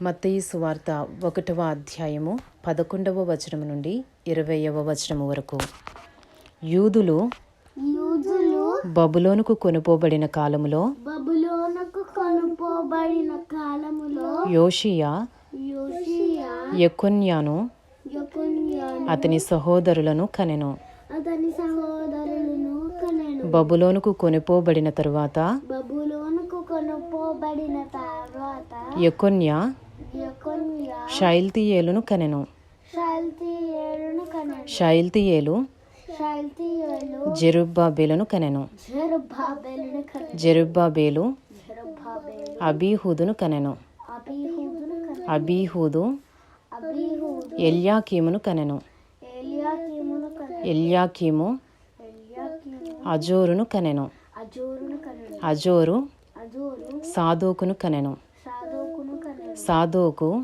మత్తయి సువార్త ఒకటవ అధ్యాయము పదకొండవ వచనము నుండి ఇరవయవ వచనము వరకు. యూదులు బబులోనుకు కొనుపోబడిన కాలములో బబులోనకు కొనుపోబడిన కాలములో యోషియా యోషియా యెకొన్యాను యొకొన్యాను అతని సహోదరులను కనెను. అతని సహోదరులను కనెను. బబులోనుకు కొనుపోబడిన తరువాత బబులోనుకు కొనుపోబడిన తర్వాత యెకొన్యా యొకొన్యా షైల్తీయేలును కనెను. షల్తీయేలు జెరుబ్బాబేలను కనెను. జెరుబ్బాబేలు అబీహూదును కనెను. అబీహూదు ఎల్యాకీమును కనెను. ఎల్యాకీము అజోరును కనెను. అజోరు సాదోకును కనెను. సాదోకు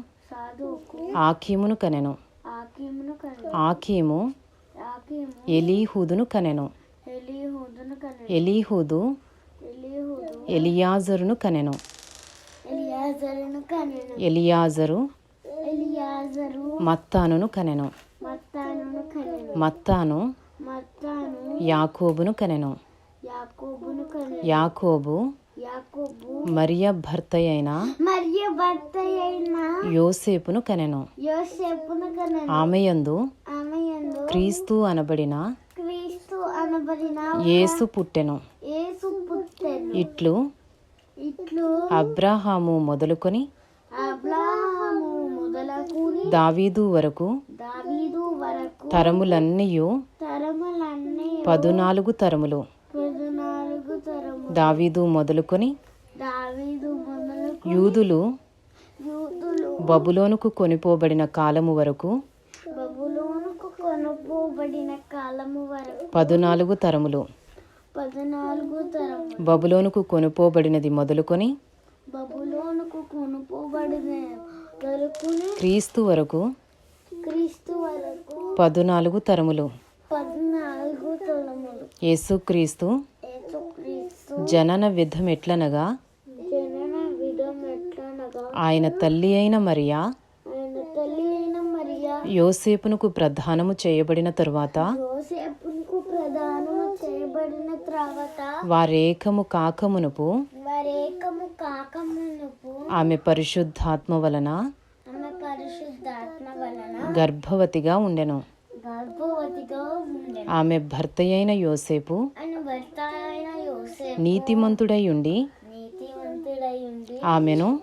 ఆకీమును కనెను ఆకీమును కనెను ఆకీము ఆకీము ఎలీహూదును కనెను ఎలీహూదును కనెను ఎలీహూదు ఎలీహూదు ఎలియాజరును కనెను ఎలియాజరును కనెను ఎలియాజరు ఎలియాజరు మత్తానును కనెను మత్తానును కనెను మత్తాను మత్తాను యాకోబును కనెను యాకోబును కనెను యాకోబు మరియ భర్తయైన మరియు భర్త అయిన యోసేపును కనెను. యోసేపును కనెను. ఆమెయందు ఆమె యందు క్రీస్తు అనబడిన క్రీస్తు అనబడిన యేసు పుట్టెను. యేసు పుట్టెను. ఇట్లు ఇట్లు అబ్రాహాము మొదలుకొని అబ్రాహము మొదలకుని దావీదు వరకు దావీదు వరకు తరములన్నీయు తరములన్నీ పదునాలుగు తరములు. దావీదు మొదలుకొని యూదులు బబులోనుకు కొనిపోబడిన కాలము వరకు కాలము వరకు పదునాలుగు తరములు. పద్నాలుగు తరము బబులోనుకు కొనుపోబడినది మొదలుకొని బబులోనుకు కొనుపోబడిన వరకుని క్రీస్తు వరకు క్రీస్తు వరకు పదునాలుగు తరములు. పద్నాలుగు యేసుక్రీస్తు జనన విధం ఎట్లనగా ఆయన తల్లి అయిన మరియా? యోసేపునకు ప్రధానము చేయబడిన తరువాత? వారేకము కాకమునుపు? ఆమె పరిశుద్ధాత్మ వలన? గర్భవతిగా ఉండెను. ఆమె భర్త అయిన యోసేపు? నీతిమంతుడై ఉండి? ఆమెను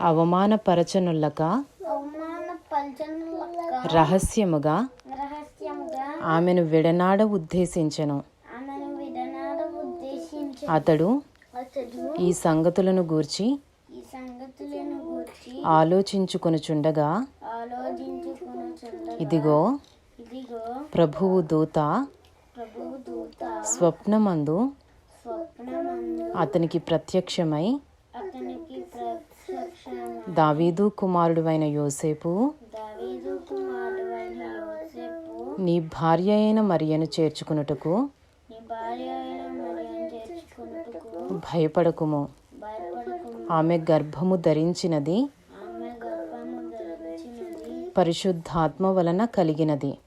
ఆమెను అవమానపరచనుల్లక? అవమాన పల్చనులక రహస్యముగా? ఆమెను విడనాడ ఉద్దేశించెను. అతడు ఈ సంగతులను గూర్చి ఆలోచించుకొనుచుండగా ఆలోచించుకుని ఇదిగో ఇదిగో ప్రభువు దూత స్వప్నమందు అతనికి ప్రత్యక్షమై దావీదు కుమారుడువైన యోసేపు. నీ భార్య అయిన మరియను చేర్చుకున్నటకు చేర్చుకున్నట్టుకు భయపడకుము. ఆమె గర్భము ధరించినది. పరిశుద్ధాత్మ వలన కలిగినది.